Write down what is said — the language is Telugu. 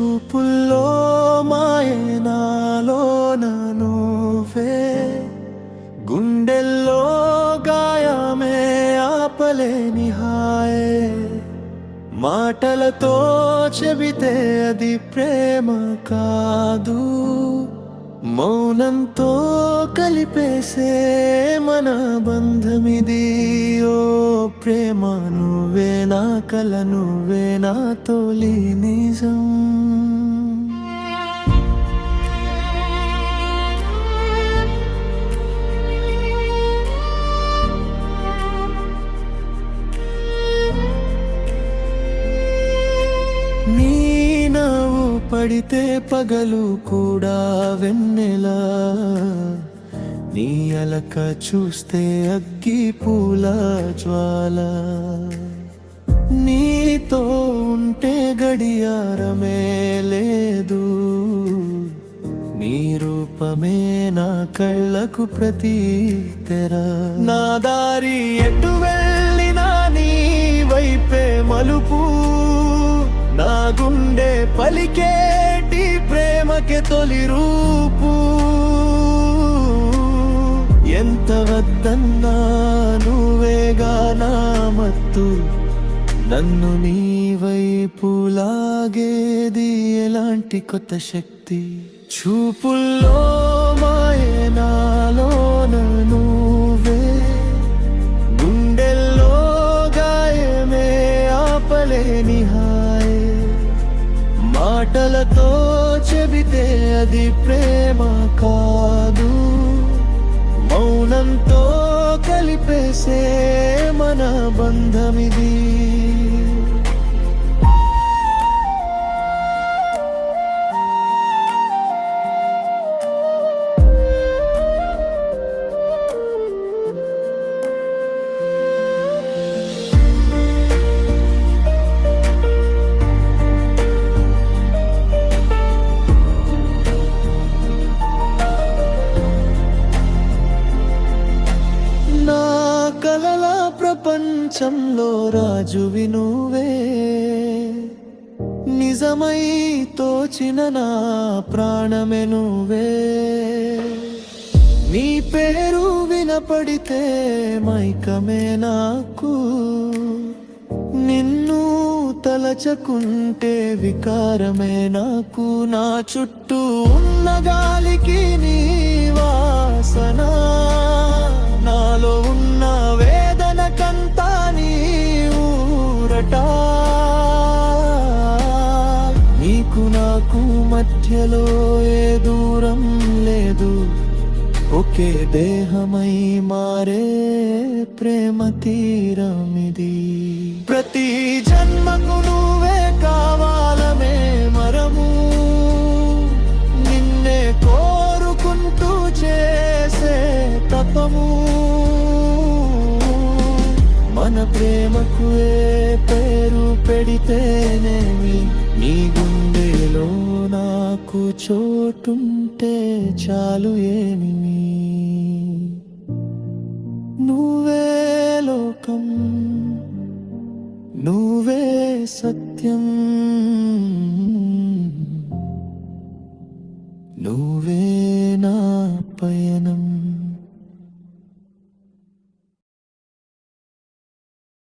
చూపుల్లో మాయనాలోన నువ్వే. గుండెల్లో గాయమే ఆపలేని హాయే. మాటలతో చెబితే అది ప్రేమ కాదు. మౌనంతో కలిపేసే మన బంధమిది. ఓ ప్రేమ నువ్వే. నా కల నువ్వే నా తొలి నిజం. నీ నవ్వు పడితే పగలు కూడా వెన్నెలా. నీ అలక చూస్తే అగ్గి పూల జ్వాల. నీతో ఉంటే గడియారమే లేదు. నీ రూపమే నా కళ్ళకు ప్రతి తెర. నా దారి ఎటు వెళ్ళినా నీ వైపే మలుపు. నా గుండె పలికేటి ప్రేమకి తొలి రూపు. ఎంత వద్దన్నా నువ్వేగా నా మత్తు. నన్ను నీ వైపులాగేది ఎలాంటి కొత్త శక్తి. చూపుల్లో మాయనాలోన నన్ను గుండెల్లో గాయమే ఆపలేని హాయ్. మాటలతో చెబితే అది ప్రేమ కాదు. మౌనంతో కలిపేసే మన బంధమిది. కలల ప్రపంచంలో రాజువి నువ్వే నిజమై తోచిన నా ప్రాణమే నువ్వే నీ పేరు వినపడితే మైకమే నాకు. నిన్ను తలచకుంటే వికారమే నాకు. నా చుట్టూ ఉన్న గాలికి నీ వాసన నాలో ఉన్న ఊరట నీకు నాకు మధ్యలో ఏ దూరం లేదు. ఒకే దేహమై మారే ప్రేమ తీరమిది. ప్రతి జన్మకు నువ్వే కావాలమే మరము. నిన్నే కోరుకుంటూ చేసే తపము. మన ప్రేమకు ఏ పేరు పెడితేనేమి? నీ గుండెలో నాకు చోటుంటే చాలు ఏమి నువ్వే లోకం నువ్వే సత్యం. నువ్వే నా పయనం.